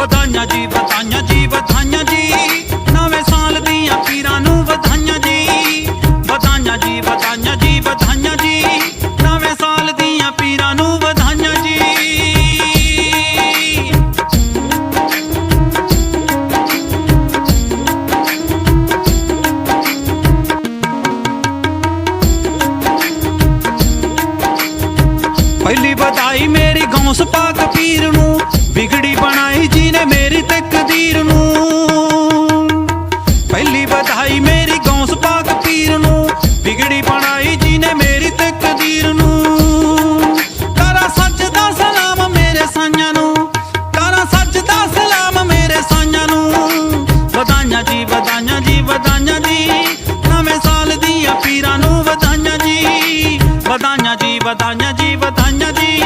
ਵਧਾਈਆਂ ਜੀ ਵਧਾਈਆਂ ਜੀ ਵਧਾਈਆਂ ਜੀ। ਨਵੇਂ ਸਾਲ ਦੀਆਂ ਪੀਰਾਂ ਨੂੰ ਵਧਾਈਆਂ ਜੀ। ਵਧਾਈਆਂ ਜੀ ਵਧਾਈਆਂ ਜੀ ਵਧਾਈਆਂ ਜੀ। ਨਵੇਂ ਸਾਲ ਦੀਆਂ ਪੀਰਾਂ ਨੂੰ ਵਧਾਈਆਂ ਜੀ। ਪਹਿਲੀ ਵਧਾਈ ਮੇਰੀ ਗੌਂਸ ਪਾਕ जी बधाइया जी बधाइया जी